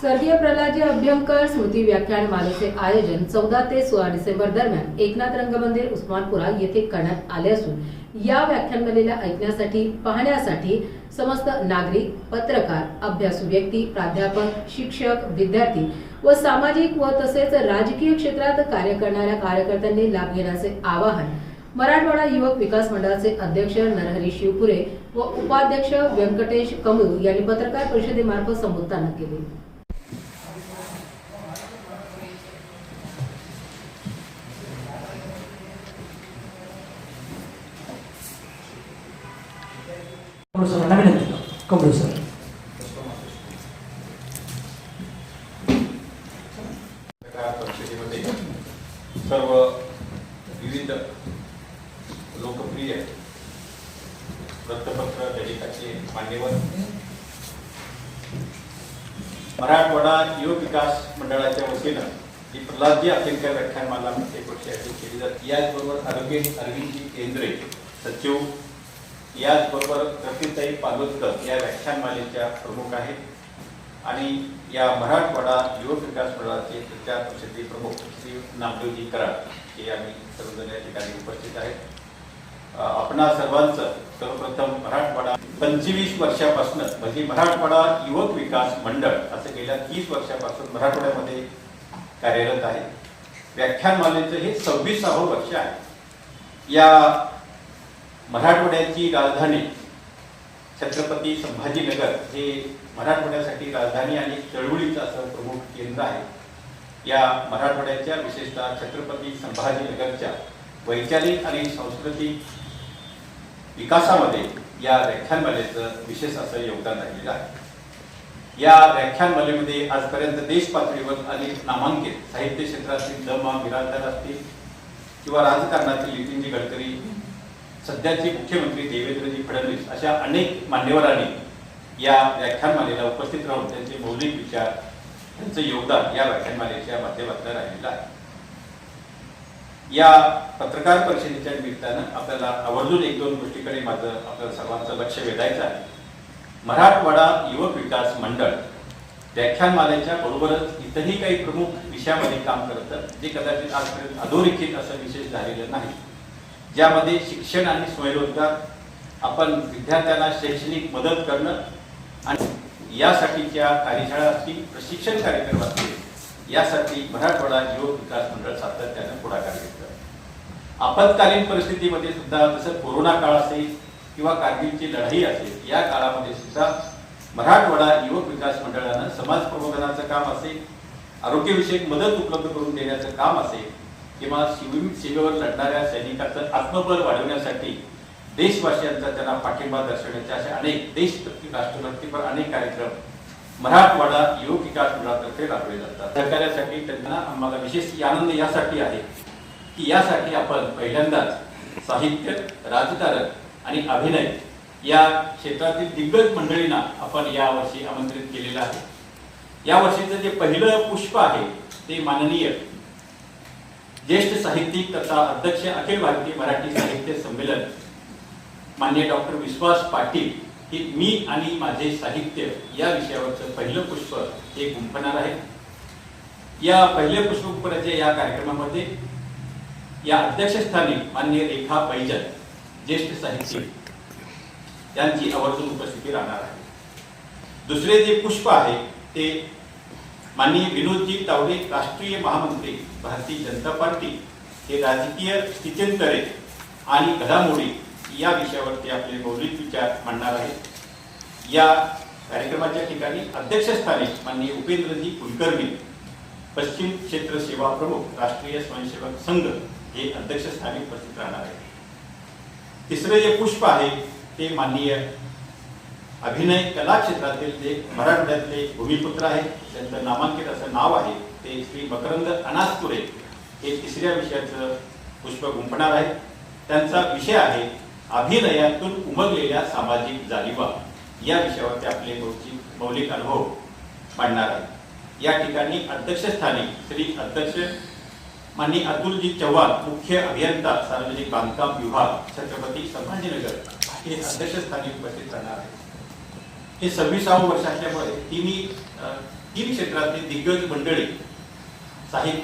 स्वर्गीय प्रल्हादजी अभ्यंकर स्मृती व्याख्यान मालेचे आयोजन चौदा ते सोळा डिसेंबर दरम्यान एकनाथ रंगमंदिर उस्मानपुरा येथे करण्यात आले असून या व्याख्यानमालेला ऐकण्यासाठी पाहण्यासाठी समस्त नागरिक पत्रकार अभ्यासू व्यक्ती प्राध्यापक शिक्षक विद्यार्थी व सामाजिक व तसेच राजकीय क्षेत्रात कार्य करणाऱ्या कार्यकर्त्यांनी लाभ घेण्याचे आवाहन मराठवाडा युवक विकास मंडळाचे अध्यक्ष नरहरी शिवपुरे व उपाध्यक्ष व्यंकटेश कमळू यांनी पत्रकार परिषदेमार्फत संबोधताना केले. कमळ सरांना विनंती करतो कमळ सर परिषदेमध्ये सर्व विविध लोकप्रिय वृत्तपत्र दैनिकाचे मान्यवर मराठवाडा युवक विकास मंडळाच्या वतीनं ही प्रल्हादजी अभ्यंकर व्याख्यानमाला प्रत्येक वर्षी आयोजित केली जाते याचबरोबर आरोग्य अरविंदजी केंद्रे सचिव याचबरोबर रफीताई पालोदकर या व्याख्यानमालेच्या प्रमुख आहेत. आणि या मराठवाडा युवक विकास मंडळाचे प्रचार परिषदेचे प्रमुख श्री नामदेवजी कराड हे आम्ही सर्वजण या ठिकाणी उपस्थित आहेत. आपणा सर्वांचं सर्वप्रथम मराठवाडा पंचवीस वर्षापासून म्हणजे मराठवाडा युवक विकास मंडळ असं गेल्या तीस वर्षापासून मराठवाड्यामध्ये कार्यरत आहे. व्याख्यानमालेचं हे सव्वीसावं वर्ष आहे. या मराठवाड्याची राजधानी छत्रपती संभाजीनगर हे मराठवाड्यासाठी राजधानी आणि चळवळीचं असं प्रमुख केंद्र आहे. या मराठवाड्याच्या विशेषतः छत्रपती संभाजीनगरच्या वैचारिक आणि सांस्कृतिक विकासामध्ये या व्याख्यानमालेचं विशेष असं योगदान राहिलेलं आहे. या व्याख्यानमालेमध्ये आजपर्यंत देश पातळीवर अनेक नामांकित साहित्य क्षेत्रातील द मा बिराजदार असतील किंवा राजकारणातील नितीनजी गडकरी सध्याचे मुख्यमंत्री देवेंद्रजी फडणवीस अशा अनेक मान्यवरांनी या व्याख्यानमालेला उपस्थित राहून त्यांचे मौलिक विचार त्यांचं योगदान या व्याख्यानमालेच्या माध्यमातून राहिलेलं आहे. या पत्रकार परिषदेच्या निमित्तानं आपल्याला आवर्जून एक दोन गोष्टीकडे माझं आपल्या सर्वांचं लक्ष वेधायचं आहे. मराठवाडा युवक विकास मंडळ व्याख्यानमालेच्या बरोबरच इतरही काही प्रमुख विषयामध्ये काम करतं जे कदाचित आजपर्यंत अधोरेखित असं विशेष झालेलं नाही. ज्यामध्ये शिक्षण आणि स्वयंरोजगार आपण विद्यार्थ्यांना शैक्षणिक मदत करणं आणि यासाठीच्या कार्यशाळा असतील प्रशिक्षण कार्यक्रम असतील यासाठी मराठवाडा युवक विकास मंडळ सातत्यानं पुढाकार घेतलं. आपत्कालीन परिस्थितीमध्ये सुद्धा जसं कोरोना काळ असेल किंवा कारगिलची लढाई असेल या काळामध्ये सुद्धा मराठवाडा युवक विकास मंडळानं समाज प्रबोधनाचं काम असेल आरोग्यविषयक मदत उपलब्ध करून देण्याचं काम असेल किंवा शिवी सीमेवर लढणाऱ्या सैनिकाचं आत्मबल वाढवण्यासाठी देशवासियांचा त्यांना पाठिंबा दर्शवण्याचे असे अनेक देशभक्ती राष्ट्रभक्तीपर अनेक कार्यक्रम मराठवाडा योग विकास मंडळातर्फे राबवले जातात. सहकार्यासाठी त्यांना आम्हाला विशेष आनंद यासाठी आहे की यासाठी आपण पहिल्यांदाच साहित्य राजकारण आणि अभिनय या क्षेत्रातील दिग्गज मंडळींना आपण यावर्षी आमंत्रित केलेलं आहे. या वर्षीचं जे पहिलं पुष्प आहे ते माननीय ज्येष्ठ साहित्यिक तथा अध्यक्ष अखिल भारतीय मराठी साहित्य संमेलन मान्य डॉक्टर विश्वास पाटील हे मी आणि माझे साहित्य या विषयावरचं पहिलं पुष्प हे गुंफणार आहे. या पहिल्या पुष्प गुंफण्याच्या या कार्यक्रमामध्ये या अध्यक्षस्थानी मान्य रेखा पैजल ज्येष्ठ साहित्यिक यांची आवर्जून उपस्थिती राहणार आहे. दुसरे जे पुष्प आहे ते माननीय विनोदजी तावडे राष्ट्रीय महामंत्री भारतीय जनता पार्टी हे राजकीय स्थित्यंतरे आणि घडामोडी या विषयावरती आपले मौलिक विचार मांडणार आहेत. या कार्यक्रमाच्या ठिकाणी अध्यक्षस्थानी माननीय उपेंद्रजी कुलकर्णी पश्चिम क्षेत्र सेवा प्रमुख राष्ट्रीय स्वयंसेवक संघ हे अध्यक्षस्थानी उपस्थित राहणार आहे तिसरे जे पुष्प आहे ते माननीय अभिनय कला क्षेत्रातील जे मराठवाड्यातले भूमिपुत्र आहेत त्यांचं नामांकित असं नाव आहे ते श्री मकरंद अनासपुरे. हे तिसऱ्या विषयाचं पुष्प गुंफणार आहे त्यांचा विषय आहे अभिनयातून उमगलेल्या सामाजिक जाणीवा या विषयावरती आपले मौलिक मौलिक अनुभव मांडणार आहे. या ठिकाणी अध्यक्षस्थानी श्री अध्यक्ष माननीय अतुलजी चव्हाण मुख्य अभियंता सार्वजनिक बांधकाम विभाग छत्रपती संभाजीनगर हे अध्यक्षस्थानी उपस्थित राहणार आहे हे सव्वीसावं वर्ष असल्यामुळे तिन्ही तीन क्षेत्रातली दिग्गज मंडळी साहित्य